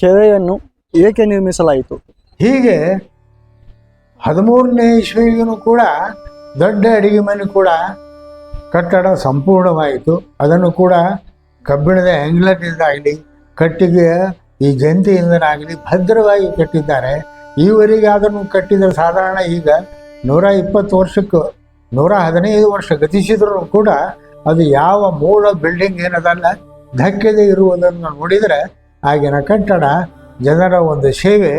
ಕೆರೆಯನ್ನು ಏಕೆ ನಿರ್ಮಿಸಲಾಯಿತು? ಹೀಗೆ ಹದಿಮೂರನೇ ಇಸ್ವಿಗೂ ಕೂಡ ದೊಡ್ಡ ಅಡಿಗೆ ಮನೆ ಕೂಡ ಕಟ್ಟಡ ಸಂಪೂರ್ಣವಾಯಿತು. ಅದನ್ನು ಕೂಡ ಕಬ್ಬಿಣದ ಹೆಂಗ್ಲಟಿಂದಾಗಲಿ ಕಟ್ಟಿಗೆ ಈ ಜಂತಿಯಿಂದನಾಗಲಿ ಭದ್ರವಾಗಿ ಕಟ್ಟಿದ್ದಾರೆ. ಈವರೆಗೆ ಅದನ್ನು ಕಟ್ಟಿದ ಸಾಧಾರಣ ಈಗ ನೂರ ಇಪ್ಪತ್ತು ವರ್ಷಕ್ಕೆ, ನೂರ ಹದಿನೈದು ವರ್ಷ ಗತಿಸಿದ್ರು ಕೂಡ ಅದು ಯಾವ ಮೂಲ ಬಿಲ್ಡಿಂಗ್ ಏನದಲ್ಲ, ಧಕ್ಕೆದೇ ಇರುವುದನ್ನು ನೋಡಿದರೆ ಆಗಿನ ಕಟ್ಟಡ ಜನರ ಒಂದು ಸೇವೆ,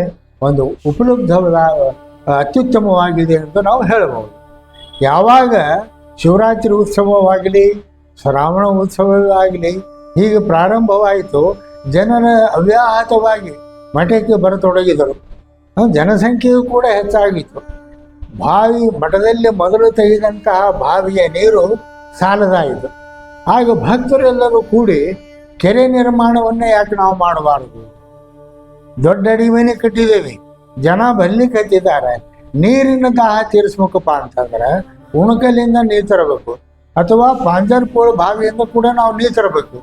ಒಂದು ಉಪಲಬ್ಧವಾದ ಅತ್ಯುತ್ತಮವಾಗಿದೆ ಅಂತ ನಾವು ಹೇಳಬಹುದು. ಯಾವಾಗ ಶಿವರಾತ್ರಿ ಉತ್ಸವವಾಗಲಿ, ಶ್ರಾವಣ ಉತ್ಸವವಾಗಲಿ, ಹೀಗೆ ಪ್ರಾರಂಭವಾಯಿತು, ಜನರ ಅವ್ಯಾಹತವಾಗಿ ಮಠಕ್ಕೆ ಬರತೊಡಗಿದರು. ಜನಸಂಖ್ಯೆಯು ಕೂಡ ಹೆಚ್ಚಾಗಿತ್ತು. ಬಾವಿ ಮಠದಲ್ಲಿ ಮೊದಲು ತೆಗೆದಂತಹ ಬಾವಿಯ ನೀರು ಸಾಲದಾಯಿತು. ಆಗ ಭಕ್ತರೆಲ್ಲರೂ ಕೂಡಿ ಕೆರೆ ನಿರ್ಮಾಣವನ್ನೇ ಯಾಕೆ ನಾವು ಮಾಡಬಾರ್ದು? ದೊಡ್ಡ ಅಡಿಮನೆ ಕಟ್ಟಿದ್ದೇವೆ. ಜನ ಬರ್ಲಿಕ್ಕೆ ಹತ್ತಿದ್ದಾರೆ ನೀರಿನ ದಾಹ ತೀರಿಸ್ಬೇಕಪ್ಪ ಅಂತಂದ್ರೆ ಉಣಕಲಿಂದ ನೀರು ತರಬೇಕು. ಅಥವಾ ಪಾಂಜರ್ಪೋಳ ಬಾವಿಯಿಂದ ಕೂಡ ನಾವು ನೀರು ತರಬೇಕು.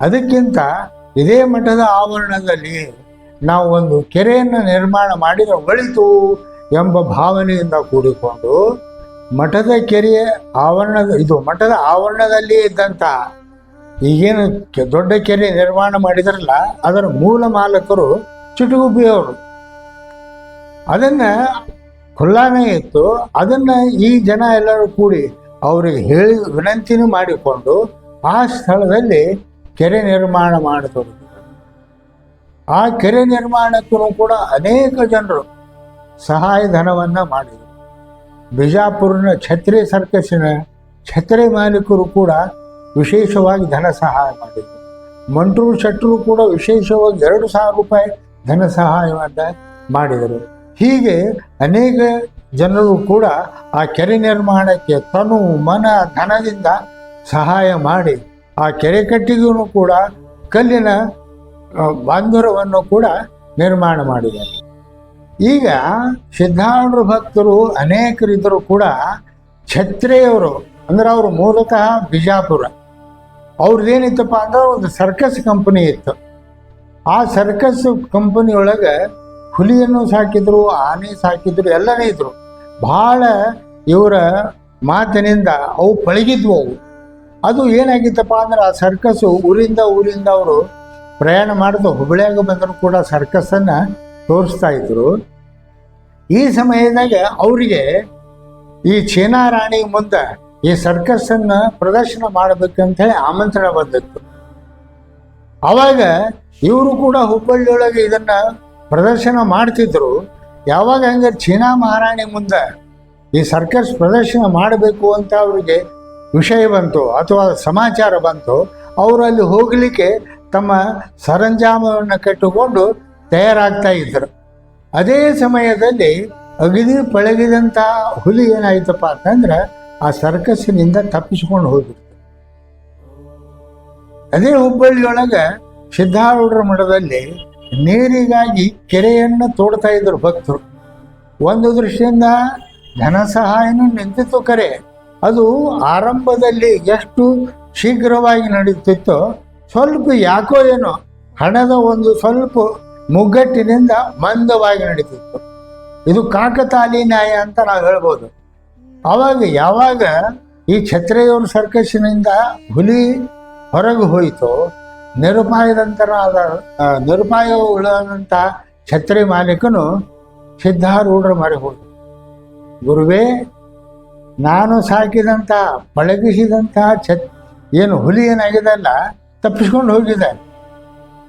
ಅದಕ್ಕಿಂತ ಇದೇ ಮಠದ ಆವರಣದಲ್ಲಿ ನಾವು ಒಂದು ಕೆರೆಯನ್ನು ನಿರ್ಮಾಣ ಮಾಡಿದರೆ ಒಳಿತು ಎಂಬ ಭಾವನೆಯಿಂದ ಕೂಡಿಕೊಂಡು ಮಠದ ಕೆರೆಯ ಆವರಣದ, ಇದು ಮಠದ ಆವರಣದಲ್ಲಿ ಇದ್ದಂಥ ಈಗೇನು ದೊಡ್ಡ ಕೆರೆ ನಿರ್ಮಾಣ ಮಾಡಿದ್ರಲ್ಲ, ಅದರ ಮೂಲ ಮಾಲಕರು ಚಿಟುಗುಬ್ಬಿಯವರು. ಅದನ್ನ ಖುಲ್ಲಾನೇ ಇತ್ತು. ಅದನ್ನ ಈ ಜನ ಎಲ್ಲರೂ ಕೂಡಿ ಅವರಿಗೆ ಹೇಳಿ ವಿನಂತಿನೂ ಮಾಡಿಕೊಂಡು ಆ ಸ್ಥಳದಲ್ಲಿ ಕೆರೆ ನಿರ್ಮಾಣ ಮಾಡಿದರು. ಆ ಕೆರೆ ನಿರ್ಮಾಣಕ್ಕೂ ಕೂಡ ಅನೇಕ ಜನರು ಸಹಾಯಧನವನ್ನ ಮಾಡಿದರು. ಬಿಜಾಪುರನ ಛತ್ರಿ ಸರ್ಕಸ್ಸಿನ ಛತ್ರಿ ಮಾಲೀಕರು ಕೂಡ ವಿಶೇಷವಾಗಿ ಧನ ಸಹಾಯ ಮಾಡಿದರು. ಮಂಟ್ರು ಶೆಟ್ಟರು ಕೂಡ ವಿಶೇಷವಾಗಿ ಎರಡು ಸಾವಿರ ರೂಪಾಯಿ ಧನ ಸಹಾಯವನ್ನು ಮಾಡಿದರು. ಹೀಗೆ ಅನೇಕ ಜನರು ಕೂಡ ಆ ಕೆರೆ ನಿರ್ಮಾಣಕ್ಕೆ ತನು ಮನ ಧನದಿಂದ ಸಹಾಯ ಮಾಡಿ ಆ ಕೆರೆ ಕಟ್ಟಿಗೂ ಕೂಡ ಕಲ್ಲಿನ ಬಾಂಧುರವನ್ನು ಕೂಡ ನಿರ್ಮಾಣ ಮಾಡಿದ್ದಾರೆ. ಈಗ ಸಿದ್ಧಾರೂಢ ಭಕ್ತರು ಅನೇಕರಿದ್ದರೂ ಕೂಡ ಛತ್ರೆಯವರು, ಅಂದ್ರೆ ಅವರು ಮೂಲತಃ ಬಿಜಾಪುರ ಅವ್ರದ್ದೇನಿತ್ತಪ್ಪ ಅಂದ್ರೆ ಒಂದು ಸರ್ಕಸ್ ಕಂಪನಿ ಇತ್ತು. ಆ ಸರ್ಕಸ್ ಕಂಪನಿ ಒಳಗೆ ಹುಲಿಯನ್ನು ಸಾಕಿದ್ರು, ಆನೆ ಸಾಕಿದ್ರು, ಎಲ್ಲನೇ ಇದ್ರು. ಬಹಳ ಇವರ ಮಾತಿನಿಂದ ಅವು ಪಳಗಿದ್ವು ಅವು. ಅದು ಏನಾಗಿತ್ತಪ್ಪ ಅಂದ್ರೆ ಆ ಸರ್ಕಸ್ಸು ಊರಿಂದ ಊರಿಂದ ಅವರು ಪ್ರಯಾಣ ಮಾಡಿದ್ರು ಹುಬ್ಬಳ್ಳಿಯಾಗ ಬಂದರೂ ಕೂಡ ಸರ್ಕಸ್ಸನ್ನು ತೋರಿಸ್ತಾ ಇದ್ರು. ಈ ಸಮಯದಾಗ ಅವರಿಗೆ ಈ ಚೀನಾ ರಾಣಿ ಮುಂದೆ ಈ ಸರ್ಕಸ್ಸನ್ನು ಪ್ರದರ್ಶನ ಮಾಡಬೇಕಂತ ಹೇಳಿ ಆಮಂತ್ರಣ ಬಂದಿತ್ತು. ಅವಾಗ ಇವರು ಕೂಡ ಹುಬ್ಬಳ್ಳಿಯೊಳಗೆ ಇದನ್ನ ಪ್ರದರ್ಶನ ಮಾಡ್ತಿದ್ರು. ಯಾವಾಗ ಹಂಗೆ ಚೀನಾ ಮಹಾರಾಣಿ ಮುಂದೆ ಈ ಸರ್ಕಸ್ ಪ್ರದರ್ಶನ ಮಾಡಬೇಕು ಅಂತ ಅವರಿಗೆ ವಿಷಯ ಬಂತು, ಅಥವಾ ಸಮಾಚಾರ ಬಂತು ಅವರು ಅಲ್ಲಿ ಹೋಗಲಿಕ್ಕೆ ತಮ್ಮ ಸರಂಜಾಮವನ್ನು ಕಟ್ಟಿಕೊಂಡು ತಯಾರಾಗ್ತಾ ಇದ್ರು. ಅದೇ ಸಮಯದಲ್ಲಿ ಅಗದಿ ಪಳಗಿದಂಥ ಹುಲಿ ಏನಾಯ್ತಪ್ಪ ಅಂತಂದ್ರೆ ಆ ಸರ್ಕಸ್ಸಿನಿಂದ ತಪ್ಪಿಸಿಕೊಂಡು ಹೋಗಿತ್ತು ಅದೇ ಹುಬ್ಬಳ್ಳಿಯೊಳಗೆ ಸಿದ್ಧಾರೂಢರ ಮಠದಲ್ಲಿ ನೀರಿಗಾಗಿ ಕೆರೆಯನ್ನು ತೋಡ್ತಾ ಇದ್ರು ಭಕ್ತರು. ಒಂದು ದೃಷ್ಟಿಯಿಂದ ಧನ ಸಹಾಯನೂ ನಿಂತಿತ್ತು ಕರೆ. ಅದು ಆರಂಭದಲ್ಲಿ ಎಷ್ಟು ಶೀಘ್ರವಾಗಿ ನಡೀತಿತ್ತೋ ಸ್ವಲ್ಪ ಯಾಕೋ ಏನೋ ಹಣದ ಒಂದು ಸ್ವಲ್ಪ ಮುಗ್ಗಟ್ಟಿನಿಂದ ಮಂದವಾಗಿ ನಡೀತಿತ್ತು ಇದು ಕಾಕತಾಲಿ ನ್ಯಾಯ ಅಂತ ನಾವು ಹೇಳ್ಬೋದು. ಆವಾಗ ಯಾವಾಗ ಈ ಛತ್ರೆಯವ್ರ ಸರ್ಕಸ್ಸಿನಿಂದ ಹುಲಿ ಹೊರಗೆ ಹೋಯಿತು, ನಿರುಪಾಯದಂತರಾದ ನಿರುಪಾಯ ಉಳ್ಳಾದಂಥ ಛತ್ರಿ ಮಾಲೀಕನು ಸಿದ್ಧಾರೂಢರು ಮಾಡಿ ಹೋದ. ಗುರುವೇ, ನಾನು ಸಾಕಿದಂಥ, ಪಳಗಿಸಿದಂಥ ಛತ್, ಏನು ಹುಲಿ ಏನಾಗಿದೆಲ್ಲ, ತಪ್ಪಿಸ್ಕೊಂಡು ಹೋಗಿದ್ದಾನೆ.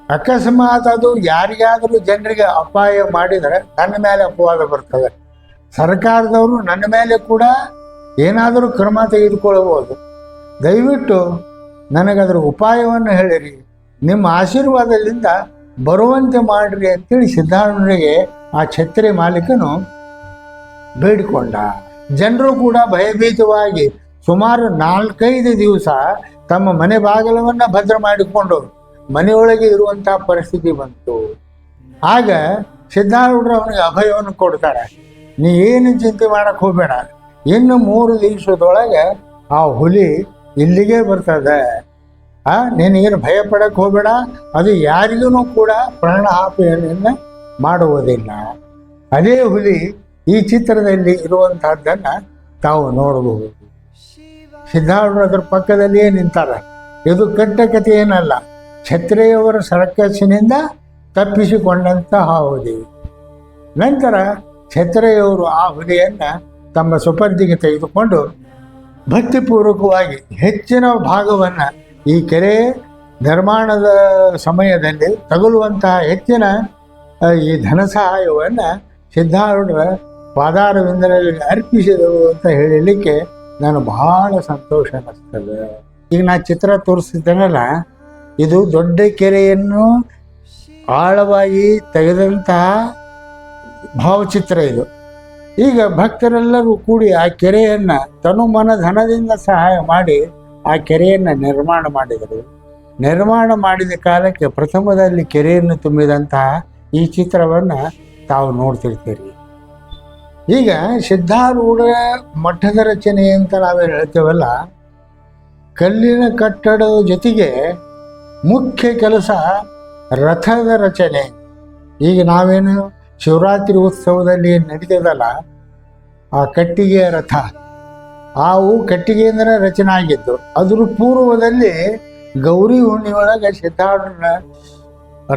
ಅಕಸ್ಮಾತ್ ಅದು ಯಾರಿಗಾದರೂ ಜನರಿಗೆ ಅಪಾಯ ಮಾಡಿದರೆ ನನ್ನ ಮೇಲೆ ಅಪವಾದ ಬರ್ತದೆ. ಸರ್ಕಾರದವರು ನನ್ನ ಮೇಲೆ ಕೂಡ ಏನಾದರೂ ಕ್ರಮ ತೆಗೆದುಕೊಳ್ಳಬಹುದು. ದಯವಿಟ್ಟು ನನಗದರ ಉಪಾಯವನ್ನು ಹೇಳಿರಿ. ನಿಮ್ಮ ಆಶೀರ್ವಾದದಿಂದ ಬರುವಂತೆ ಮಾಡಿರಿ ಅಂತೇಳಿ ಸಿದ್ಧಾರೂಢರಿಗೆ ಆ ಛತ್ರಿ ಮಾಲೀಕನು ಬೇಡಿಕೊಂಡ. ಜನರು ಕೂಡ ಭಯಭೀತವಾಗಿ ಸುಮಾರು ನಾಲ್ಕೈದು ದಿವಸ ತಮ್ಮ ಮನೆ ಬಾಗಿಲವನ್ನು ಭದ್ರ ಮಾಡಿಕೊಂಡು ಮನೆಯೊಳಗೆ ಇರುವಂತಹ ಪರಿಸ್ಥಿತಿ ಬಂತು. ಆಗ ಸಿದ್ಧಾರೂಢರು ಅವನಿಗೆ ಅಭಯವನ್ನು ಕೊಡ್ತಾರೆ. ನೀ ಏನು ಚಿಂತೆ ಮಾಡಕ್ಕೆ ಹೋಗ್ಬೇಡ. ಇನ್ನು ಮೂರು ದಿವಸದೊಳಗೆ ಆ ಹುಲಿ ಇಲ್ಲಿಗೆ ಬರ್ತದೆ. ಆ ನಿನಗೇನು ಭಯ ಪಡಕ್ಕೆ ಹೋಗಬೇಡ. ಅದು ಯಾರಿಗೂ ಕೂಡ ಪ್ರಾಣಹಾನಿಯನ್ನು ಮಾಡುವುದಿಲ್ಲ. ಅದೇ ಹುಲಿ ಈ ಚಿತ್ರದಲ್ಲಿ ಇರುವಂತಹದ್ದನ್ನು ತಾವು ನೋಡಬಹುದು. ಸಿದ್ಧಾರ್ಥರು ಅದರ ಪಕ್ಕದಲ್ಲಿಯೇ ನಿಂತಾರೆ. ಇದು ಕಟ್ಟ ಕಥೆ ಏನಲ್ಲ. ಛತ್ರಿಯವರ ಸರ್ಕಸ್ಸಿನಿಂದ ತಪ್ಪಿಸಿಕೊಂಡಂತಹ ಹುಲಿ. ನಂತರ ಛತ್ರೆಯವರು ಆ ಹುಲಿಯನ್ನು ತಮ್ಮ ಸುಪರ್ದಿಗೆ ತೆಗೆದುಕೊಂಡು ಭಕ್ತಿಪೂರ್ವಕವಾಗಿ ಹೆಚ್ಚಿನ ಭಾಗವನ್ನು ಈ ಕೆರೆ ನಿರ್ಮಾಣದ ಸಮಯದಲ್ಲಿ ತಗುಲುವಂತಹ ಹೆಚ್ಚಿನ ಈ ಧನ ಸಹಾಯವನ್ನು ಸಿದ್ಧಾರೂಢರ ಪಾದಾರವಿಂದರಲ್ಲಿ ಅರ್ಪಿಸಿದರು ಅಂತ ಹೇಳಲಿಕ್ಕೆ ನಾನು ಬಹಳ ಸಂತೋಷ ಅನ್ನಿಸ್ತದೆ ಈಗ ನಾನು ಚಿತ್ರ ತೋರಿಸಿದ್ದೇನಲ್ಲ, ಇದು ದೊಡ್ಡ ಕೆರೆಯನ್ನು ಆಳವಾಗಿ ತೆಗೆದಂತಹ ಭಾವಚಿತ್ರ ಇದು. ಈಗ ಭಕ್ತರೆಲ್ಲರೂ ಕೂಡಿ ಆ ಕೆರೆಯನ್ನು ತನು ಮನ ಧನದಿಂದ ಸಹಾಯ ಮಾಡಿ ಆ ಕೆರೆಯನ್ನು ನಿರ್ಮಾಣ ಮಾಡಿದರು. ನಿರ್ಮಾಣ ಮಾಡಿದ ಕಾಲಕ್ಕೆ ಪ್ರಥಮದಲ್ಲಿ ಕೆರೆಯನ್ನು ತುಂಬಿದಂತಹ ಈ ಚಿತ್ರವನ್ನು ತಾವು ನೋಡ್ತಿರ್ತೀರಿ. ಈಗ ಸಿದ್ಧಾರೂಢ ಮಠದ ರಚನೆ ಅಂತ ನಾವೇನು ಹೇಳ್ತೇವಲ್ಲ, ಕಲ್ಲಿನ ಕಟ್ಟಡದ ಜೊತೆಗೆ ಮುಖ್ಯ ಕೆಲಸ ರಥದ ರಚನೆ. ಈಗ ನಾವೇನು ಶಿವರಾತ್ರಿ ಉತ್ಸವದಲ್ಲಿ ನಡೀತದಲ್ಲ? ಆ ಕಟ್ಟಿಗೆಯ ರಥ. ಆವು ಕಟ್ಟಿಗೆಯಿಂದ ರಚನೆ ಆಗಿದ್ದು, ಅದ್ರ ಪೂರ್ವದಲ್ಲಿ ಗೌರಿ ಹುಣ್ಣಿಯೊಳಗೆ ಸಿದ್ಧಾರೂಢನ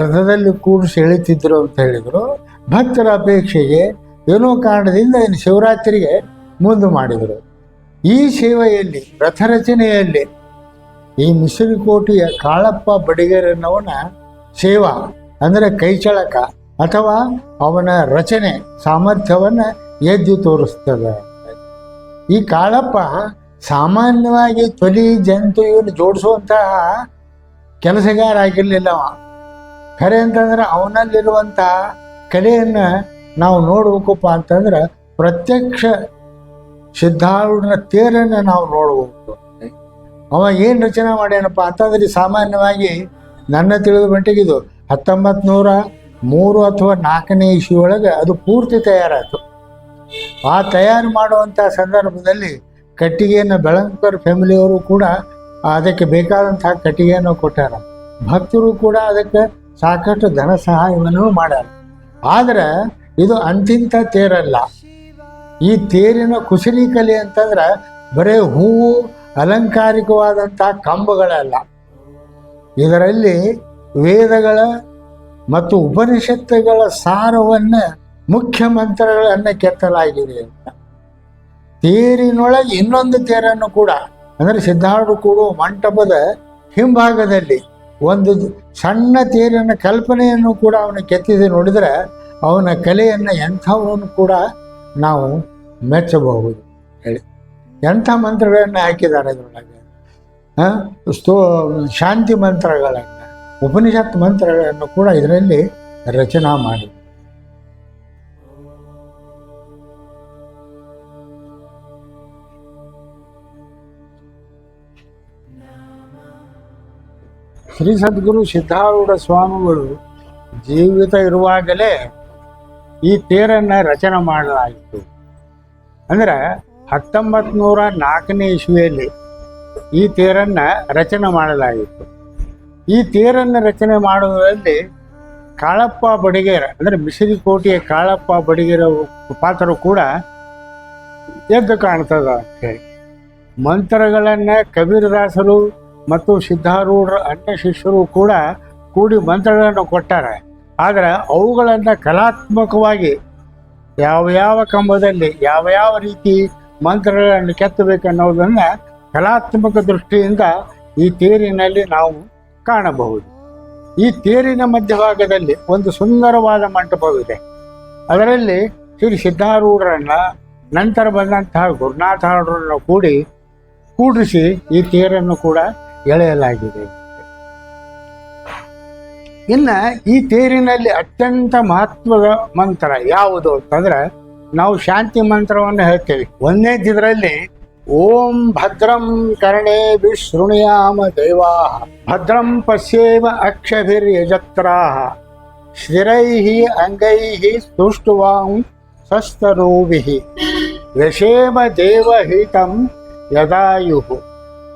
ರಥದಲ್ಲಿ ಕೂಡಿಸಿ ಎಳಿತಿದ್ರು ಅಂತ ಹೇಳಿದರು. ಭಕ್ತರ ಅಪೇಕ್ಷೆಗೆ ಏನೋ ಕಾರಣದಿಂದ ಇನ್ನು ಶಿವರಾತ್ರಿಗೆ ಮುಂದೆ ಮಾಡಿದರು. ಈ ಸೇವೆಯಲ್ಲಿ ರಥರಚನೆಯಲ್ಲಿ ಈ ಮಿಶ್ರಿಕೋಟೆಯ ಕಾಳಪ್ಪ ಬಡಿಗೆರನ್ನವನ ಸೇವಾ ಅಂದರೆ ಕೈಚಳಕ. ಅಥವಾ ಅವನ ರಚನೆ, ಸಾಮರ್ಥ್ಯವನ್ನು ಎದ್ದು ತೋರಿಸ್ತದೆ. ಈ ಕಾಳಪ್ಪ ಸಾಮಾನ್ಯವಾಗಿ ತೊಲಿ, ಜಂತು ಇವನು ಜೋಡಿಸುವಂತಹ ಕೆಲಸಗಾರ ಆಗಿರಲಿಲ್ಲ ಅವ. ಖರೆ ಅಂತಂದ್ರೆ ಅವನಲ್ಲಿರುವಂಥ ಕಲೆಯನ್ನು ನಾವು ನೋಡ್ಬೇಕಪ್ಪ ಅಂತಂದ್ರೆ ಪ್ರತ್ಯಕ್ಷ ಸಿದ್ಧಾರೂಢನ ತೇರನ್ನು ನಾವು ನೋಡ್ಬೇಕು. ಅವ ಏನು ರಚನೆ ಮಾಡ್ಯಾನಪ್ಪ ಅಂತಂದ್ರೆ ಸಾಮಾನ್ಯವಾಗಿ ನನ್ನ ತಿಳಿದ ಮಟ್ಟಿಗೆ ಇದು ಹತ್ತೊಂಬತ್ತು ನೂರ ಮೂರು ಅಥವಾ ನಾಲ್ಕನೇ ಇಶು ಒಳಗೆ ಅದು ಪೂರ್ತಿ ತಯಾರಾಯಿತು. ಆ ತಯಾರು ಮಾಡುವಂಥ ಸಂದರ್ಭದಲ್ಲಿ ಕಟ್ಟಿಗೆಯನ್ನು ಬೆಳಂಕರ್ ಫ್ಯಾಮಿಲಿಯವರು ಕೂಡ ಅದಕ್ಕೆ ಬೇಕಾದಂತಹ ಕಟ್ಟಿಗೆಯನ್ನು ಕೊಟ್ಟಾರ. ಭಕ್ತರು ಕೂಡ ಅದಕ್ಕೆ ಸಾಕಷ್ಟು ಧನ ಸಹಾಯವನ್ನು ಮಾಡ್ಯಾರ. ಆದರೆ ಇದು ಅಂತಿಂತ ತೇರಲ್ಲ. ಈ ತೇರಿನ ಕುಶಲಿ ಕಲೆ ಅಂತಂದ್ರೆ ಬರೇ ಹೂವು ಅಲಂಕಾರಿಕವಾದಂತಹ ಕಂಬಗಳಲ್ಲ. ಇದರಲ್ಲಿ ವೇದಗಳ ಮತ್ತು ಉಪನಿಷತ್ತುಗಳ ಸಾರವನ್ನು ಮುಖ್ಯ ಮಂತ್ರಗಳನ್ನು ಕೆತ್ತಲಾಗಿದೆ ಅಂತ. ತೇರಿನೊಳಗೆ ಇನ್ನೊಂದು ತೇರನ್ನು ಕೂಡ, ಅಂದರೆ ಸಿದ್ಧಾರೂಢ ಕೂಡುವ ಮಂಟಪದ ಹಿಂಭಾಗದಲ್ಲಿ ಒಂದು ಸಣ್ಣ ತೇರಿನ ಕಲ್ಪನೆಯನ್ನು ಕೂಡ ಅವನು ಕೆತ್ತಿದೆ ನೋಡಿದರೆ ಅವನ ಕಲೆಯನ್ನು ಎಂಥವನ್ನು ಕೂಡ ನಾವು ಮೆಚ್ಚಬಹುದು ಹೇಳಿ. ಎಂಥ ಮಂತ್ರಗಳನ್ನು ಹಾಕಿದ್ದಾರೆ ಅದರೊಳಗೆ ಸ್ತೋ, ಶಾಂತಿ ಮಂತ್ರಗಳನ್ನು. ಉಪನಿಷತ್ ಮಂತ್ರಗಳನ್ನು ಕೂಡ ಇದರಲ್ಲಿ ರಚನಾ ಮಾಡಿ. ಶ್ರೀ ಸದ್ಗುರು ಸಿದ್ಧಾರೂಢ ಸ್ವಾಮಿಗಳು ಜೀವಿತ ಇರುವಾಗಲೇ ಈ ತೇರನ್ನು ರಚನೆ ಮಾಡಲಾಯಿತು. ಅಂದ್ರೆ ಹತ್ತೊಂಬತ್ತು ನೂರ ನಾಲ್ಕನೇ ಇಸ್ವಿಯಲ್ಲಿ ಈ ತೇರನ್ನು ರಚನೆ ಮಾಡಲಾಗಿತ್ತು ಈ ತೇರನ್ನು ರಚನೆ ಮಾಡುವುದರಲ್ಲಿ ಕಾಳಪ್ಪ ಬಡಿಗೇರ, ಅಂದರೆ ಮಿಸಿರಿಕೋಟೆಯ ಕಾಳಪ್ಪ ಬಡಿಗೇರ ಪಾತ್ರರು ಕೂಡ ಎದ್ದು ಕಾಣ್ತದ ಮಂತ್ರಗಳನ್ನು ಕಬೀರದಾಸರು ಮತ್ತು ಸಿದ್ಧಾರೂಢರ ಅನ್ಯ ಶಿಷ್ಯರು ಕೂಡ ಕೂಡಿ ಮಂತ್ರಗಳನ್ನು ಕೊಟ್ಟಾರೆ, ಆದರೆ ಅವುಗಳನ್ನು ಕಲಾತ್ಮಕವಾಗಿ ಯಾವ ಯಾವ ಕಂಬದಲ್ಲಿ, ಯಾವ ಯಾವ ರೀತಿ ಮಂತ್ರಗಳನ್ನು ಕೆತ್ತಬೇಕು ಅನ್ನೋದನ್ನು ಕಲಾತ್ಮಕ ದೃಷ್ಟಿಯಿಂದ ಈ ತೇರಿನಲ್ಲಿ ನಾವು ಕಾಣಬಹುದು. ಈ ತೇರಿನ ಮಧ್ಯಭಾಗದಲ್ಲಿ ಒಂದು ಸುಂದರವಾದ ಮಂಟಪವಿದೆ ಅದರಲ್ಲಿ ಶ್ರೀ ಸಿದ್ಧಾರೂಢರನ್ನ ನಂತರ ಬಂದಂತಹ ಗುರುನಾಥರನ್ನು ಕೂಡಿ ಕೂಡಿಸಿ ಈ ತೇರನ್ನು ಕೂಡ ಎಳೆಯಲಾಗಿದೆ. ಇನ್ನ ಈ ತೇರಿನಲ್ಲಿ ಅತ್ಯಂತ ಮಹತ್ವದ ಮಂತ್ರ ಯಾವುದು ಅಂತಂದ್ರೆ ನಾವು ಶಾಂತಿ ಮಂತ್ರವನ್ನು ಹೇಳ್ತೇವೆ. ಒಂದೇ ಇದರಲ್ಲಿ ಓಂ ಭದ್ರಂ ಕರ್ಣೇ ವಿಶೃಣುಯಾಮ ದೇವಾ ಭದ್ರಂ ಪಶ್ಯೇಮ ಅಕ್ಷಭಿರ್ಯಜತ್ರಾ ಸ್ಥಿರೈ ಅಂಗೈ ಸ್ತುಷ್ಟುವಾಂ ಸಸ್ತನೂಭಿ ವ್ಯಷೇಮ ದೇವಹಿತಂ ಯದಾಯು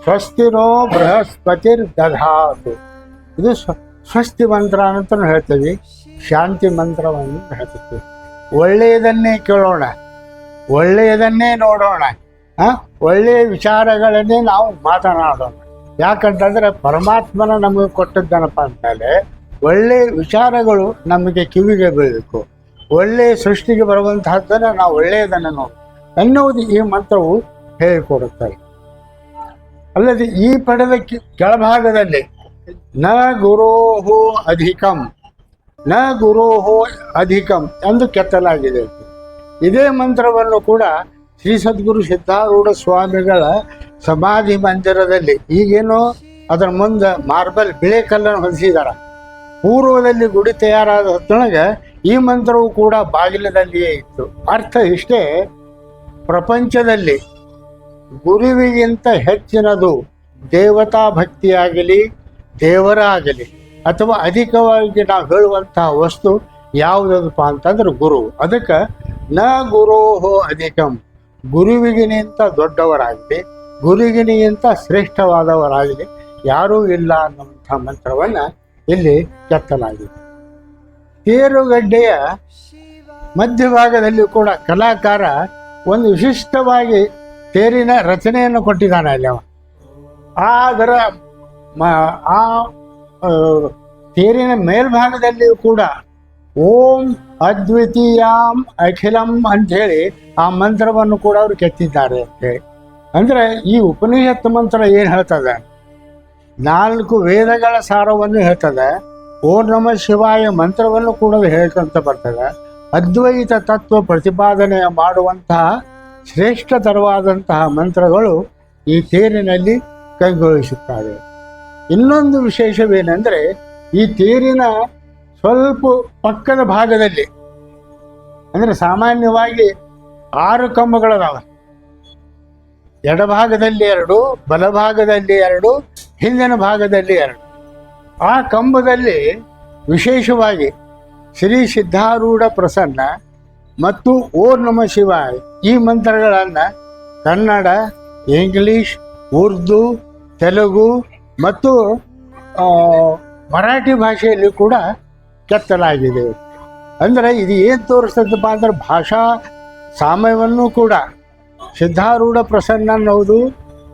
ಸ್ವಸ್ತಿರೋ ಬೃಹಸ್ಪತಿರ್ ದಧಾತು ಇದು ಸ್ವ- ಸ್ವಸ್ತಿ ಮಂತ್ರ ಅಂತ ಹೇಳ್ತೀವಿ, ಶಾಂತಿ ಮಂತ್ರವನ್ನು ಹೇಳ್ತೀವಿ. ಒಳ್ಳೆಯದನ್ನೇ ಕೇಳೋಣ, ಒಳ್ಳೆಯದನ್ನೇ ನೋಡೋಣ. ಆ? ಒಳ್ಳೆಯ ವಿಚಾರಗಳನ್ನೇ ನಾವು ಮಾತನಾಡೋಣ ಯಾಕಂತಂದ್ರೆ ಪರಮಾತ್ಮನ ನಮಗೆ ಕೊಟ್ಟದ್ದನಪ್ಪ ಹೇಳಿ ಒಳ್ಳೆಯ ವಿಚಾರಗಳು ನಮಗೆ ಕಿವಿಗೆ ಬೀಳಬೇಕು. ಒಳ್ಳೆಯ ಸೃಷ್ಟಿಗೆ ಬರುವಂತಹದ್ದನ್ನು ನಾವು ಒಳ್ಳೆಯದನ್ನು ನೋಡಿ ಎನ್ನುವುದು ಈ ಮಂತ್ರವು ಹೇಳಿಕೊಡುತ್ತದೆ ಅಲ್ಲದೆ ಈ ಪಡೆದ ಕೆಳಭಾಗದಲ್ಲಿ ನ ಗುರೋಹೋ ಅಧಿಕಂ, ನ ಗುರೋಹೋ ಅಧಿಕಂ ಎಂದು ಕೆತ್ತಲಾಗಿದೆ. ಇದೇ ಮಂತ್ರವನ್ನು ಕೂಡ ಶ್ರೀ ಸದ್ಗುರು ಸಿದ್ಧಾರೂಢ ಸ್ವಾಮಿಗಳ ಸಮಾಧಿ ಮಂದಿರದಲ್ಲಿ ಈಗೇನೋ ಅದರ ಮುಂದೆ ಮಾರ್ಬಲ್ ಬಿಳೆ ಕಲ್ಲನ್ನು ಹೊದಿಸಿದಾರ ಪೂರ್ವದಲ್ಲಿ ಗುಡಿ ತಯಾರಾದ ಹೊತ್ತೊಳಗೆ ಈ ಮಂತ್ರವು ಕೂಡ ಬಾಗಿಲದಲ್ಲಿಯೇ ಇತ್ತು. ಅರ್ಥ ಇಷ್ಟೇ, ಪ್ರಪಂಚದಲ್ಲಿ ಗುರುವಿಗಿಂತ ಹೆಚ್ಚಿನದು ದೇವತಾ ಭಕ್ತಿಯಾಗಲಿ, ದೇವರಾಗಲಿ, ಅಥವಾ ಅಧಿಕವಾಗಿ ನಾವು ಹೇಳುವಂತಹ ವಸ್ತು ಯಾವುದಪ್ಪ ಅಂತಂದ್ರೆ ಗುರು. ಅದಕ್ಕೆ ನ ಗುರೋಹೋ ಅಧಿಕಂ. ಗುರುವಿಗಿನಿಂತ ದೊಡ್ಡವರಾಗಲಿ ಗುರುವಿಗಿನಿಗಿಂತ ಶ್ರೇಷ್ಠವಾದವರಾಗಲಿ ಯಾರೂ ಇಲ್ಲ ಅನ್ನುವಂಥ ಮಂತ್ರವನ್ನು ಇಲ್ಲಿ ಕೆತ್ತಲಾಗಿದೆ. ತೇರುಗಡ್ಡೆಯ ಮಧ್ಯಭಾಗದಲ್ಲಿ ಕೂಡ ಕಲಾಕಾರ ಒಂದು ವಿಶಿಷ್ಟವಾಗಿ ತೇರಿನ ರಚನೆಯನ್ನು ಕೊಟ್ಟಿದ್ದಾನೆ ಅಲ್ಲಿ ಅವ ಅದರ ಆ, ತೇರಿನ ಮೇಲ್ಭಾಗದಲ್ಲಿಯೂ ಕೂಡ ಓಂ ಅದ್ವಿತೀಯಾಂ ಅಖಿಲಂ ಅಂಥೇಳಿ ಆ ಮಂತ್ರವನ್ನು ಕೂಡ ಅವರು ಕೆತ್ತಿದ್ದಾರೆ ಅಂತೇಳಿ ಅಂದ್ರೆ ಈ ಉಪನಿಷತ್ ಮಂತ್ರ ಏನು ಹೇಳ್ತದೆ? ನಾಲ್ಕು ವೇದಗಳ ಸಾರವನ್ನು ಹೇಳ್ತದೆ. ಓಂ ನಮ ಶಿವಾಯ ಮಂತ್ರವನ್ನು ಕೂಡ ಹೇಳ್ಕೊಂತ ಬರ್ತದೆ. ಅದ್ವೈತ ತತ್ವ ಪ್ರತಿಪಾದನೆ ಮಾಡುವಂತಹ ಶ್ರೇಷ್ಠತರವಾದಂತಹ ಮಂತ್ರಗಳು ಈ ತೇರಿನಲ್ಲಿ ಕೈಗೊಳಿಸುತ್ತಾರೆ ಇನ್ನೊಂದು ವಿಶೇಷವೇನೆಂದರೆ ಈ ತೇರಿನ ಸ್ವಲ್ಪ ಪಕ್ಕದ ಭಾಗದಲ್ಲಿ. ಅಂದರೆ ಸಾಮಾನ್ಯವಾಗಿ ಆರು ಕಂಬಗಳದಾವ. ಎಡಭಾಗದಲ್ಲಿ ಎರಡು ಬಲಭಾಗದಲ್ಲಿ ಎರಡು, ಹಿಂದಿನ ಭಾಗದಲ್ಲಿ ಎರಡು. ಆ ಕಂಬದಲ್ಲಿ ವಿಶೇಷವಾಗಿ ಶ್ರೀ ಸಿದ್ಧಾರೂಢ ಪ್ರಸನ್ನ ಮತ್ತು ಓರ್ ನಮ ಶಿವ ಈ ಮಂತ್ರಗಳನ್ನು ಕನ್ನಡ, ಇಂಗ್ಲಿಷ್, ಉರ್ದು, ತೆಲುಗು ಮತ್ತು ಮರಾಠಿ ಭಾಷೆಯಲ್ಲಿ ಕೂಡ ಕೆತ್ತಲಾಗಿದೆ. ಅಂದರೆ ಇದು ಏನು ತೋರಿಸ್ತದಪ್ಪ ಅಂದ್ರೆ ಭಾಷಾ ಸಾಮ್ಯವನ್ನು ಕೂಡ. ಸಿದ್ಧಾರೂಢ ಪ್ರಸನ್ನ ಅನ್ನೋದು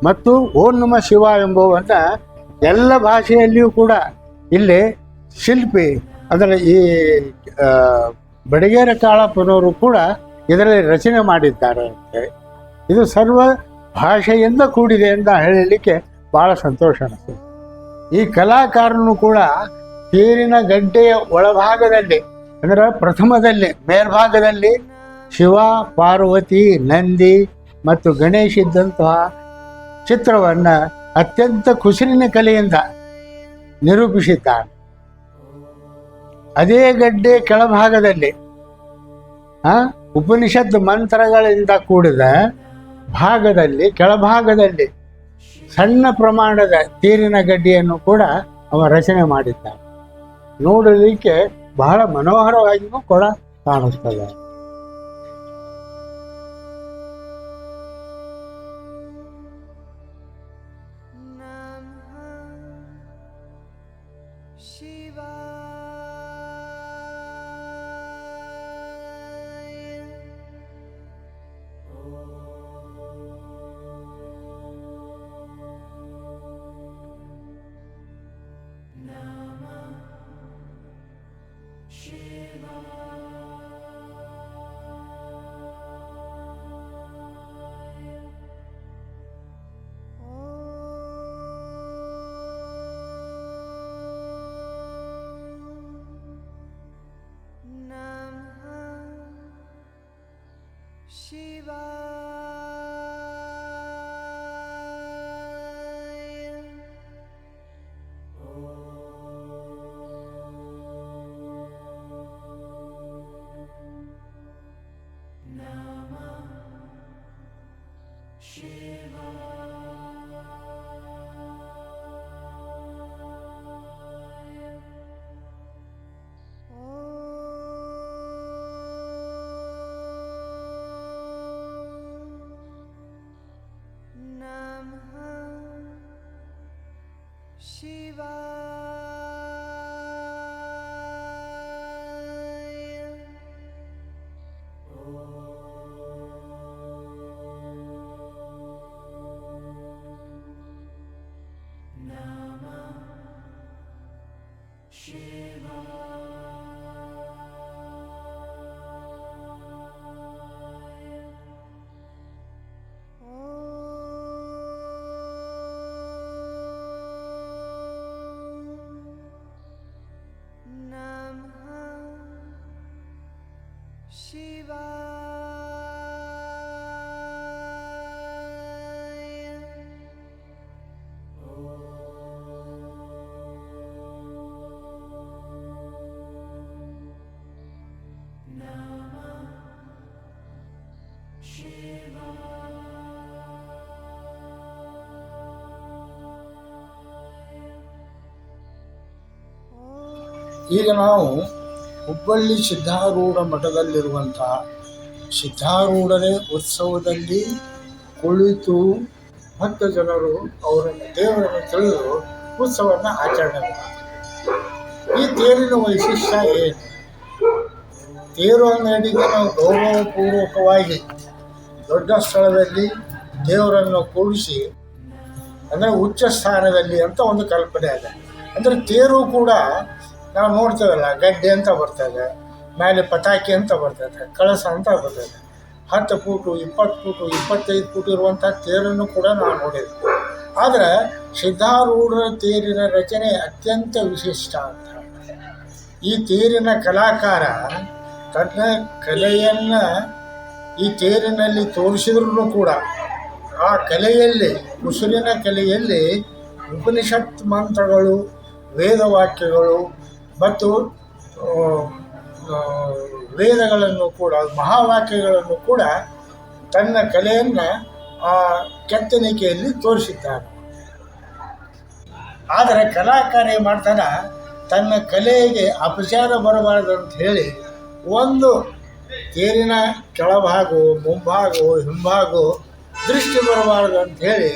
ಮತ್ತು ಓಂ ನಮ ಶಿವ ಎಂಬುವನ್ನು ಎಲ್ಲ ಭಾಷೆಯಲ್ಲಿಯೂ ಕೂಡ ಇಲ್ಲಿ ಶಿಲ್ಪಿ ಅಂದರೆ ಈ ಬಡಿಗೇರ ಕಾಳಪ್ಪನವರು ಕೂಡ ಇದರಲ್ಲಿ ರಚನೆ ಮಾಡಿದ್ದಾರೆ ಅಂತೇಳಿ ಇದು ಸರ್ವ ಭಾಷೆಯಿಂದ ಕೂಡಿದೆ ಅಂತ ಹೇಳಲಿಕ್ಕೆ ಭಾಳ ಸಂತೋಷ ಅನಿಸ್ತದೆ ಈ ಕಲಾಕಾರನು ಕೂಡ ತೇರಿನ ಗಡ್ಡೆಯ ಒಳಭಾಗದಲ್ಲಿ, ಅಂದರೆ ಪ್ರಥಮದಲ್ಲಿ ಮೇಲ್ಭಾಗದಲ್ಲಿ ಶಿವ, ಪಾರ್ವತಿ, ನಂದಿ ಮತ್ತು ಗಣೇಶ್ ಇದ್ದಂತಹ ಚಿತ್ರವನ್ನು ಅತ್ಯಂತ ಕುಸಿರಿನ ಕಲೆಯಿಂದ ನಿರೂಪಿಸಿದ್ದಾನೆ. ಅದೇ ಗಡ್ಡೆ ಕೆಳಭಾಗದಲ್ಲಿ ಉಪನಿಷತ್ ಮಂತ್ರಗಳಿಂದ ಕೂಡಿದ ಭಾಗದಲ್ಲಿ, ಕೆಳಭಾಗದಲ್ಲಿ ಸಣ್ಣ ಪ್ರಮಾಣದ ತೀರಿನ ಗಡ್ಡೆಯನ್ನು ಕೂಡ ಅವ ರಚನೆ ಮಾಡಿದ್ದಾನೆ. ನೋಡಲಿಕ್ಕೆ ಬಹಳ ಮನೋಹರವಾಗಿಯೂ ಕೂಡ ಕಾಣಿಸ್ತದೆ. Shit. ಈಗ ನಾವು ಹುಬ್ಬಳ್ಳಿ ಸಿದ್ಧಾರೂಢ ಮಠದಲ್ಲಿರುವಂತಹ ಸಿದ್ಧಾರೂಢರೇ ಉತ್ಸವದಲ್ಲಿ ಕುಳಿತು ಭಕ್ತ ಜನರು ಅವರನ್ನು ದೇವರನ್ನು ತಿಳಿದು ಉತ್ಸವವನ್ನು ಆಚರಣೆ ಈ ತೇರಿನ ವೈಶಿಷ್ಟ್ಯ ಏನು? ತೇರು ಅಂಗಡಿಗೆ ನಾವು ಗೌರವಪೂರ್ವಕವಾಗಿ ದೊಡ್ಡ ಸ್ಥಳದಲ್ಲಿ ದೇವರನ್ನು ಕೂಡಿಸಿ, ಅಂದರೆ ಉಚ್ಚ ಸ್ಥಾನದಲ್ಲಿ ಅಂತ ಒಂದು ಕಲ್ಪನೆ ಇದೆ. ಅಂದರೆ ತೇರು ಕೂಡ ನಾವು ನೋಡ್ತೇವಲ್ಲ, ಗಡ್ಡೆ ಅಂತ ಬರ್ತದೆ, ಮೇಲೆ ಪಟಾಕಿ ಅಂತ ಬರ್ತದೆ, ಕಳಸ ಅಂತ ಬರ್ತದೆ. ಹತ್ತು ಫೂಟು, ಇಪ್ಪತ್ತು ಫೂಟು, ಇಪ್ಪತ್ತೈದು ಫೂಟ್ ಇರುವಂಥ ತೇರನ್ನು ಕೂಡ ನಾವು ನೋಡಿದ್ವಿ. ಆದರೆ ಸಿದ್ಧಾರೂಢರ ತೇರಿನ ರಚನೆ ಅತ್ಯಂತ ವಿಶಿಷ್ಟ ಅಂತ. ಈ ತೇರಿನ ಕಲಾಕಾರ ತನ್ನ ಕಲೆಯನ್ನು ಈ ತೇರಿನಲ್ಲಿ ತೋರಿಸಿದ್ರೂ ಕೂಡ ಆ ಕಲೆಯಲ್ಲಿ ಉಸಿರಿನ ಕಲೆಯಲ್ಲಿ ಉಪನಿಷತ್ ಮಂತ್ರಗಳು, ವೇದವಾಕ್ಯಗಳು ಮತ್ತು ವೇದಗಳನ್ನು ಕೂಡ, ಮಹಾವಾಕ್ಯಗಳನ್ನು ಕೂಡ ತನ್ನ ಕಲೆಯನ್ನು ಆ ಕೆತ್ತನಿಕೆಯಲ್ಲಿ ತೋರಿಸಿದ್ದಾರೆ. ಆದರೆ ಕಲಾಕಾರ ಏನು ಮಾಡ್ತಾನೆ, ತನ್ನ ಕಲೆಗೆ ಅಪಚಾರ ಬರಬಾರದು ಅಂತ ಹೇಳಿ ಒಂದು ತೇರಿನ ಕೆಳಭಾಗವು ಮುಂಭಾಗವು ಹಿಂಭಾಗವು ದೃಷ್ಟಿ ಬರಬಾರದು ಅಂತ ಹೇಳಿ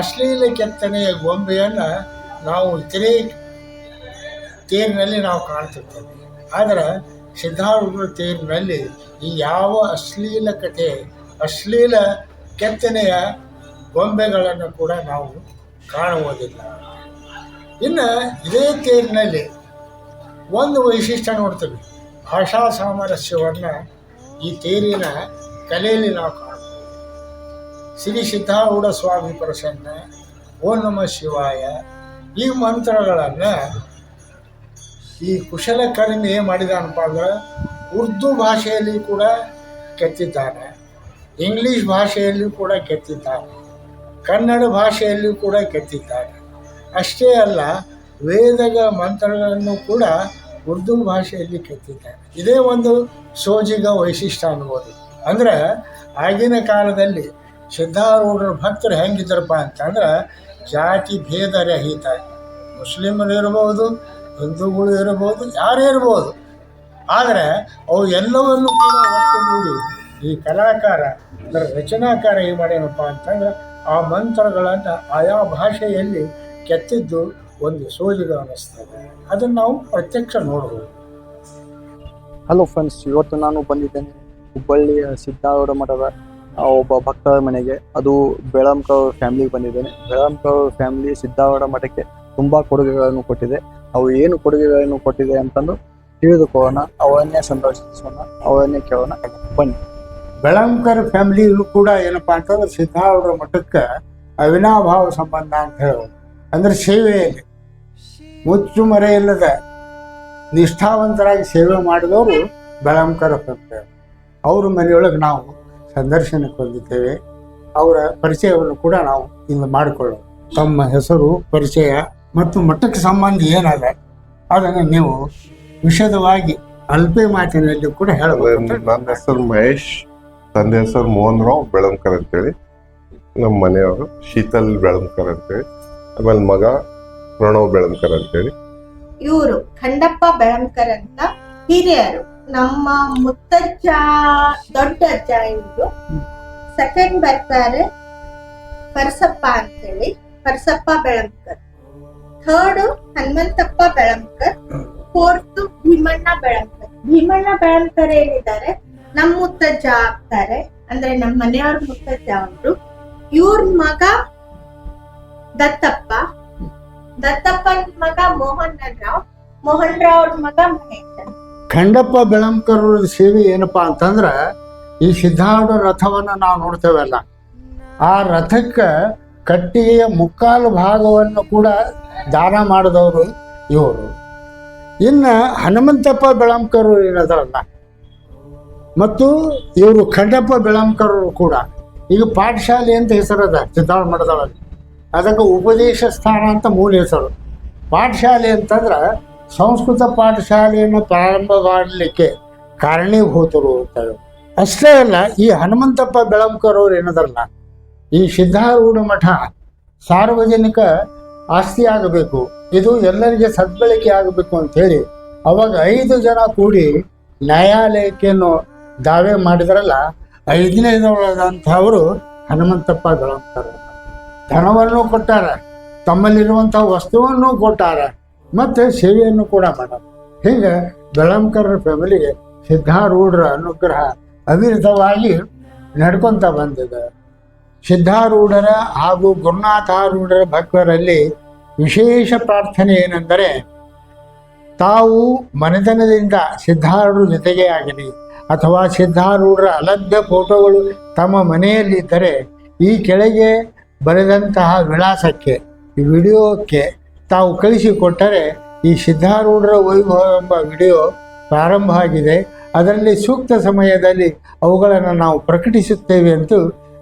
ಅಶ್ಲೀಲ ಕೆತ್ತನೆಯ ಗೊಂಬೆಯನ್ನು ನಾವು ಇತರೆ ತೇರಿನಲ್ಲಿ ನಾವು ಕಾಣ್ತಿರ್ತೇವೆ. ಆದರೆ ಸಿದ್ಧಾರೂಢರ ತೇರಿನಲ್ಲಿ ಈ ಯಾವ ಅಶ್ಲೀಲ ಕಥೆ, ಅಶ್ಲೀಲ ಕೆತ್ತನೆಯ ಗೊಂಬೆಗಳನ್ನು ಕೂಡ ನಾವು ಕಾಣುವುದಿಲ್ಲ. ಇನ್ನು ಇದೇ ತೇರಿನಲ್ಲಿ ಒಂದು ವೈಶಿಷ್ಟ್ಯ ನೋಡ್ತೀವಿ. ಭಾಷಾ ಸಾಮರಸ್ಯವನ್ನು ಈ ತೇರಿನ ಕಲೆಯಲ್ಲಿ ನಾವು ಕಾಣ್ತೀವಿ. ಶ್ರೀ ಸಿದ್ಧಾರೂಢ ಸ್ವಾಮಿ ಪ್ರಸನ್ನ ಓ ನಮ ಶಿವಾಯ ಈ ಮಂತ್ರಗಳನ್ನು ಈ ಕುಶಲಕರ್ಮಿ ಏನು ಮಾಡಿದಾನಪ್ಪ ಅಂದ್ರೆ ಉರ್ದು ಭಾಷೆಯಲ್ಲಿ ಕೂಡ ಕೆತ್ತಿದ್ದಾನೆ, ಇಂಗ್ಲೀಷ್ ಭಾಷೆಯಲ್ಲಿಯೂ ಕೂಡ ಕೆತ್ತಿದ್ದಾನೆ, ಕನ್ನಡ ಭಾಷೆಯಲ್ಲಿಯೂ ಕೂಡ ಕೆತ್ತಿದ್ದಾನೆ. ಅಷ್ಟೇ ಅಲ್ಲ ವೇದಗಳ ಮಂತ್ರಗಳನ್ನು ಕೂಡ ಉರ್ದು ಭಾಷೆಯಲ್ಲಿ ಕೆತ್ತಿದ್ದಾನೆ. ಇದೇ ಒಂದು ಸೋಜಿಗ ವೈಶಿಷ್ಟ್ಯ ಅನ್ಬೋದು. ಅಂದ್ರೆ ಆಗಿನ ಕಾಲದಲ್ಲಿ ಸಿದ್ಧಾರೂಢರ ಭಕ್ತರು ಹೆಂಗಿದ್ರಪ್ಪ ಅಂತಂದ್ರೆ ಜಾತಿ ಭೇದ ರಹಿತ. ಮುಸ್ಲಿಮರು ಇರ್ಬೋದು ಹಿಂದೂಗಳು ಇರಬಹುದು, ಯಾರೇ ಇರ್ಬೋದು ಆದರೆ ಅವು ಎಲ್ಲವನ್ನು ಕೂಡ ನೋಡಿ, ಈ ಕಲಾಕಾರ, ಅದರ ರಚನಾಕಾರ ಏನು ಮಾಡೇನಪ್ಪ ಅಂತಂದ್ರೆ ಆ ಮಂತ್ರಗಳನ್ನು ಆಯಾ ಭಾಷೆಯಲ್ಲಿ ಕೆತ್ತಿದ್ದು ಒಂದು ಸೋಜಿಗ ಅನ್ನಿಸ್ತದೆ ಅದನ್ನು ನಾವು ಪ್ರತ್ಯಕ್ಷ ನೋಡ್ಬೋದು. ಹಲೋ ಫ್ರೆಂಡ್ಸ್ ಇವತ್ತು ನಾನು ಬಂದಿದ್ದೇನೆ ಹುಬ್ಬಳ್ಳಿಯ ಸಿದ್ಧಾರೂಢ ಮಠದ ಒಬ್ಬ ಭಕ್ತರ ಮನೆಗೆ. ಅದು ಬೆಳಂಕರ್ ಫ್ಯಾಮಿಲಿಗೆ ಬಂದಿದ್ದೇನೆ. ಬೆಳಂಕರ್ ಫ್ಯಾಮಿಲಿ ಸಿದ್ಧಾರೂಢ ಮಠಕ್ಕೆ ತುಂಬ ಕೊಡುಗೆಗಳನ್ನು ಕೊಟ್ಟಿದೆ. ಅವು ಏನು ಕೊಡುಗೆಗಳನ್ನು ಕೊಟ್ಟಿದೆ ಅಂತಂದು ತಿಳಿದುಕೊಳ್ಳೋಣ, ಅವನ್ನೇ ಸಂದರ್ಶಿಸೋಣ, ಅವನ್ನೇ ಕೇಳೋಣ. ಬನ್ನಿ. ಬೆಳಂಕರ್ ಫ್ಯಾಮಿಲಿಯೂ ಕೂಡ ಏನಪ್ಪಾ ಅಂತಂದ್ರೆ ಸಿದ್ಧಾರ್ಥ ಮಠಕ್ಕೆ ಅವಿನಾಭಾವ ಸಂಬಂಧ ಅಂತ ಹೇಳೋದು. ಅಂದ್ರೆ ಸೇವೆಯಲ್ಲಿ. ಮುಚ್ಚು ಮರೆ ಇಲ್ಲದ ನಿಷ್ಠಾವಂತರಾಗಿ ಸೇವೆ ಮಾಡಿದವರು ಬೆಳಂಕರ ಫ್ಯಾಮಿಲಿ ಅವ್ರ ಮನೆಯೊಳಗೆ ನಾವು ಸಂದರ್ಶನಕ್ಕೆ ಬಂದಿದ್ದೇವೆ. ಅವರ ಪರಿಚಯವನ್ನು ಕೂಡ ನಾವು ಇಲ್ಲಿ ಮಾಡಿಕೊಳ್ಳೋದು. ತಮ್ಮ ಹೆಸರು, ಪರಿಚಯ ಮತ್ತು ಮಠಕ್ಕೆ ಸಂಬಂಧ ಏನಲ್ಲ. ಅದನ್ನು ನೀವು ವಿಷದವಾಗಿ ಅಲ್ಪೆ ಮಾತಿನಲ್ಲಿ ಕೂಡ ಹೇಳಬಹುದು. ನನ್ನ ಹೆಸರು ಮಹೇಶ್ ತಂದೆ ಹೆಸರು ಮೋಹನ್ ರಾವ್ ಬೆಳಂಕರ್ ಅಂತೇಳಿ. ನಮ್ಮ ಮನೆಯವರು ಶೀತಲ್ ಬೆಳಂಕರ್ ಅಂತೇಳಿ. ಆಮೇಲೆ ಮಗ ಪ್ರಣವ್ ಬೆಳಂಕರ್ ಅಂತೇಳಿ. ಇವರು ಖಂಡಪ್ಪ ಬೆಳಂಕರ್ ಅಂತ ಹಿರಿಯರು. ನಮ್ಮ ಮುತ್ತಜ್ಜ ದೊಡ್ಡ ಅಜ್ಜ ಇವರು. ಸೆಕೆಂಡ್ ಬರ್ತಾರೆ ಪರಸಪ್ಪ ಅಂತೇಳಿ. ಪರಸಪ್ಪ ಬೆಳಂಕರ್. ಥರ್ಡ್ ಹನುಮಂತಪ್ಪ ಬೆಳಂಕರ್ ಫೋರ್ತ್ ಭೀಮಣ್ಣ ಬೆಳಂಕರ್ ಭೀಮಣ್ಣ ಬೆಳಂಕರ್ ಏನಿದ್ದಾರೆ? ನಮ್ಮ ಮುತ್ತಜ್ಜ ಆಗ್ತಾರೆ. ಅಂದ್ರೆ ನಮ್ಮ ಮನೆಯವ್ರ ಮುತ್ತಜ್ಜ ಅವರು. ಇವ್ರ ಮಗ ದತ್ತಪ್ಪ. ದತ್ತಪ್ಪನ ಮಗ ಮೋಹನ್ ರಾವ್ ಮೋಹನ್ ರಾವ್ ಅವ್ರ ಮಗ ಮಹೇಶ್. ಖಂಡಪ್ಪ ಬೆಳಂಕರ್ ಸೇವೆ ಏನಪ್ಪಾ ಅಂತಂದ್ರೆ ಈ ಸಿದ್ಧಾರೂಢ ರಥವನ್ನ ನಾವು ನೋಡ್ತೇವಲ್ಲ. ಆ ರಥಕ್ಕೆ ಕಟ್ಟಿಗೆಯ ಮುಕ್ಕಾಲು ಭಾಗವನ್ನು ಕೂಡ ದಾನ ಮಾಡಿದವರು ಇವರು. ಇನ್ನು ಹನುಮಂತಪ್ಪ ಬೆಳಂಕರ್ ಏನದಲ್ಲ ಮತ್ತು ಇವರು ಖಂಡಪ್ಪ ಬೆಳಂಕರ್ ಕೂಡ. ಈಗ ಪಾಠಶಾಲೆ ಅಂತ ಹೆಸರದ ಸಿದ್ಧಾರೂಢ ಮಠದೊಳಗೆ ಅದಕ್ಕೆ ಉಪದೇಶ ಸ್ಥಾನ ಅಂತ ಮೂಲ ಹೆಸರು. ಪಾಠಶಾಲೆ ಅಂತಂದ್ರೆ ಸಂಸ್ಕೃತ ಪಾಠಶಾಲೆಯನ್ನು ಪ್ರಾರಂಭ ಮಾಡಲಿಕ್ಕೆ ಕಾರಣೀಭೂತರು ಅಂತ ಅಷ್ಟೇ ಅಲ್ಲ, ಈ ಹನುಮಂತಪ್ಪ ಬೆಳಂಕರ್ ಅವ್ರು ಏನದರಲ್ಲ ಈ ಸಿದ್ಧಾರೂಢ ಮಠ ಸಾರ್ವಜನಿಕ ಆಸ್ತಿ ಆಗಬೇಕು. ಇದು ಎಲ್ಲರಿಗೆ ಸದ್ಬಳಕೆ ಆಗಬೇಕು ಅಂತ ಹೇಳಿ ಅವಾಗ ಐದು ಜನ ಕೂಡಿ ನ್ಯಾಯಾಲಯಕ್ಕೆ ನೋ- ದಾವೆ ಮಾಡಿದ್ರಲ್ಲ ಐದನೇದೊಳಗಂಥವರು ಹನುಮಂತಪ್ಪ ಗಳಂತರು. ಧನವನ್ನು ಕೊಟ್ಟಾರ ತಮ್ಮಲ್ಲಿರುವಂಥ ವಸ್ತುವನ್ನು ಕೊಟ್ಟಾರ, ಮತ್ತು ಸೇವೆಯನ್ನು ಕೂಡ ಮಾಡ್ಯಾರ ಹೀಗೆ ಬೆಳಂಕರ ಫ್ಯಾಮಿಲಿಗೆ ಸಿದ್ಧಾರೂಢರ ಅನುಗ್ರಹ ಅವಿರತವಾಗಿ ನಡ್ಕೊಂತ ಬಂದಿದೆ. ಸಿದ್ಧಾರೂಢರ ಹಾಗೂ ಗುರುನಾಥಾರೂಢರ ಭಕ್ತರಲ್ಲಿ ವಿಶೇಷ ಪ್ರಾರ್ಥನೆ ಏನೆಂದರೆ, ತಾವು ಮನೆತನದಿಂದ ಸಿದ್ಧಾರೂಢರ ಜೊತೆಗೆ ಆಗಲಿ ಅಥವಾ ಸಿದ್ಧಾರೂಢರ ಅಲಭ್ಯ ಫೋಟೋಗಳು ತಮ್ಮ ಮನೆಯಲ್ಲಿದ್ದರೆ, ಈ ಕೆಳಗೆ ಬರೆದಂತಹ ವಿಳಾಸಕ್ಕೆ, ಈ ವಿಡಿಯೋಕ್ಕೆ ತಾವು ಕಳಿಸಿಕೊಟ್ಟರೆ ಈ ಸಿದ್ಧಾರೂಢರ ವೈಭವ ಎಂಬ ವಿಡಿಯೋ ಪ್ರಾರಂಭ ಆಗಿದೆ. ಅದರಲ್ಲಿ ಸೂಕ್ತ ಸಮಯದಲ್ಲಿ ಅವುಗಳನ್ನು ನಾವು ಪ್ರಕಟಿಸುತ್ತೇವೆ ಎಂದು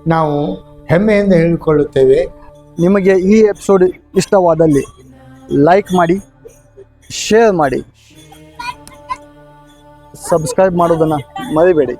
ನಾವು ಹೆಮ್ಮೆಯಿಂದ ಹೇಳಿಕೊಳ್ಳುತ್ತೇವೆ. ನಿಮಗೆ ಈ ಎಪಿಸೋಡ್ ಇಷ್ಟವಾದಲ್ಲಿ ಲೈಕ್ ಮಾಡಿ ಶೇರ್ ಮಾಡಿ. ಸಬ್ಸ್ಕ್ರೈಬ್ ಮಾಡೋದನ್ನು ಮರಿಬೇಡಿ.